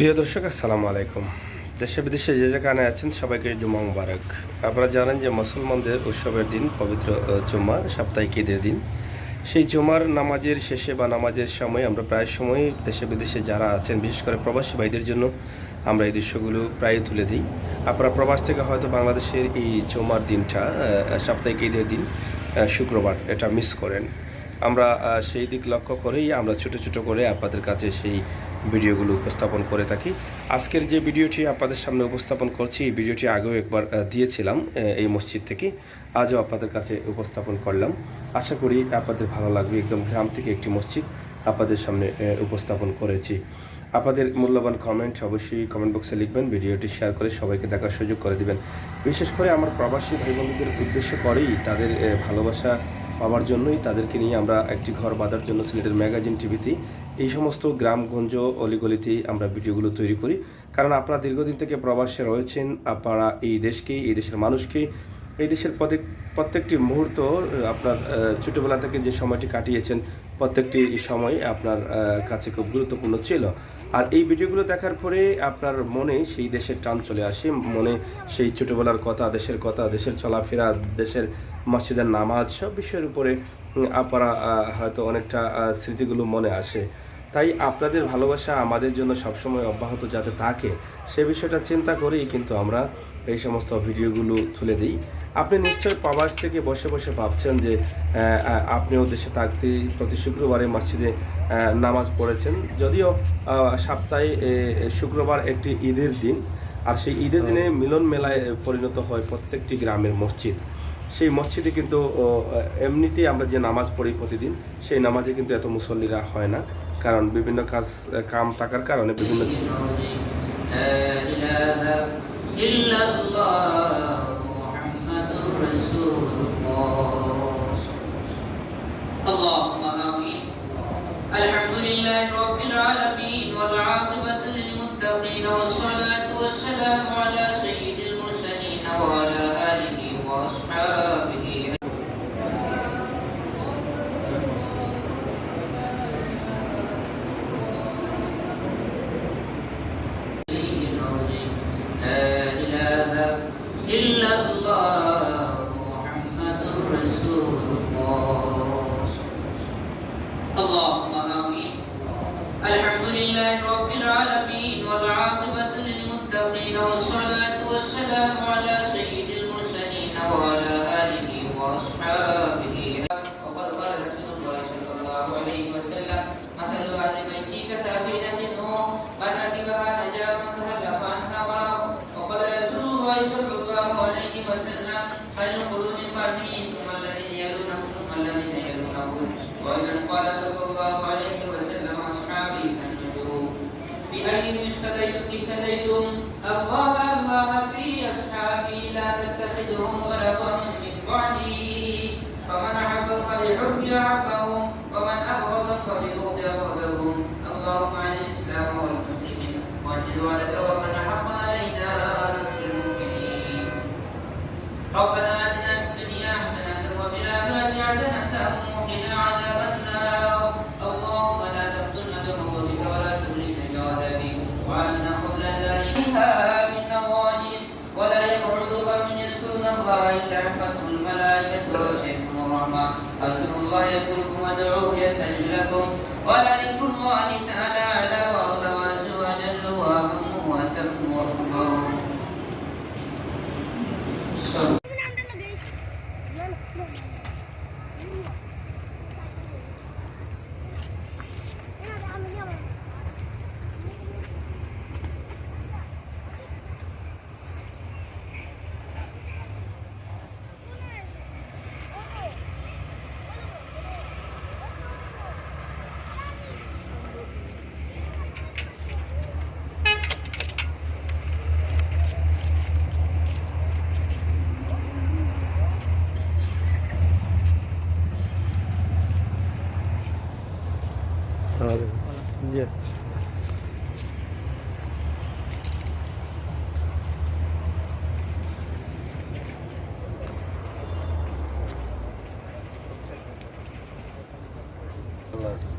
প্রিয় দর্শক, আসসালামু আলাইকুম। দেশে বিদেশে যে যেখানে আছেন, সবাইকে জুমা মুবারক। আপনারা জানেন যে মুসলমানদের উৎসবের দিন, পবিত্র জুম্মা, সাপ্তাহিক ঈদের দিন। সেই জুমার নামাজের শেষে বা নামাজের সময় আমরা প্রায় সময় দেশে বিদেশে যারা আছেন, বিশেষ করে প্রবাসী ভাইদের জন্য আমরা এই দৃশ্যগুলো প্রায় তুলে দিই। আপনারা প্রবাস থেকে হয়তো বাংলাদেশের এই জুমার দিনটা সাপ্তাহিক ঈদের দিন শুক্রবার এটা মিস করেন। আমরা সেই দিক লক্ষ্য করেই আমরা ছোট ছোট করে আপনাদের কাছে সেই ভিডিওগুলো উপস্থাপন করে থাকি। আজকের যে ভিডিওটি আপনাদের সামনে উপস্থাপন করছি, এই ভিডিওটি আগেও একবার দিয়েছিলাম এই মসজিদ থেকে। আজও আপনাদের কাছে উপস্থাপন করলাম। আশা করি আপনাদের ভালো লাগবে। একদম গ্রাম থেকে একটি মসজিদ আপনাদের সামনে উপস্থাপন করেছি। আপনাদের মূল্যবান কমেন্ট অবশ্যই কমেন্ট বক্সে লিখবেন, ভিডিওটি শেয়ার করে সবাইকে দেখার সুযোগ করে দিবেন। বিশেষ করে আমার প্রবাসী ভাই বোনদের উদ্দেশ্য করেই তাদের ভালোবাসা পাওয়ার জন্যই তাদেরকে নিয়ে আমরা একটি ঘর বাঁধার জন্য সিলেটের ম্যাগাজিন টিভিতে এই সমস্ত গ্রামগঞ্জ অলিগলিতেই আমরা ভিডিওগুলো তৈরি করি। কারণ আপনারা দীর্ঘদিন থেকে প্রবাসে রয়েছেন, আপনারা এই দেশকে, এই দেশের মানুষকে, এই দেশের প্রত্যেক প্রত্যেকটি মুহূর্ত আপনার ছোটবেলা থেকে যে সময়টি কাটিয়েছেন, প্রত্যেকটি সময় আপনার কাছে খুব গুরুত্বপূর্ণ ছিল। আর এই ভিডিওগুলো দেখার পরে আপনার মনে সেই দেশের টান চলে আসে, মনে সেই ছোটোবেলার কথা, দেশের কথা, দেশের চলাফেরা, দেশের মসজিদের নামাজ, সব বিষয়ের উপরে আপনারা হয়তো অনেকটা স্মৃতিগুলো মনে আসে। তাই আপনাদের ভালোবাসা আমাদের জন্য সবসময় অব্যাহত যাতে থাকে সে বিষয়টা চিন্তা করেই কিন্তু আমরা এই সমস্ত ভিডিওগুলো তুলে দিই। আপনি নিশ্চয় প্রবাস থেকে বসে বসে ভাবছেন যে আপনিও দেশে থাকতেই প্রতি শুক্রবারে মসজিদে নামাজ পড়েছেন। যদিও সপ্তাহে শুক্রবার একটি ঈদের দিন আর সেই ঈদের দিনে মিলন মেলায় পরিণত হয় প্রত্যেকটি গ্রামের মসজিদ। সেই মসজিদে কিন্তু এমনিতেই আমরা যে নামাজ পড়ি প্রতিদিন সেই নামাজে কিন্তু এত মুসল্লিরা হয় না। কারণ বিভিন্ন কাজ কাম থাকার কারণে বিভিন্ন ইল্লাল্লাহু মুহাম্মাদুর রাসূল للمتقين والصلاة والسلام على سيد المرسلين وعلى آله وأصحابه. وقد قال رسول الله صلى الله عليه وسلم مثل أهل بيتي كسفينة نوح من ركبها تخلف عنها غرق وقال رسول الله صلى الله عليه وسلم خير القرون قرني ثم الذين يلونهم ثم الذين يلونهم. وإذا قال صلى الله عليه وسلم بأيهم اهتديتم الله الله في أصحابي لا تتخذهم غلطا من بعدي. فمن أحبهم فبحب أحبهم ومن أبغضهم فببغض أبغضهم اللهم عن الإسلام والمسلمين واجعل ولد ومن حق علينا نصر المؤمنين ربنا الرحمن اذكروا الله يذكركم وادعوه يستجب لكم. ولذكر الله تعالى Yeah. Hello.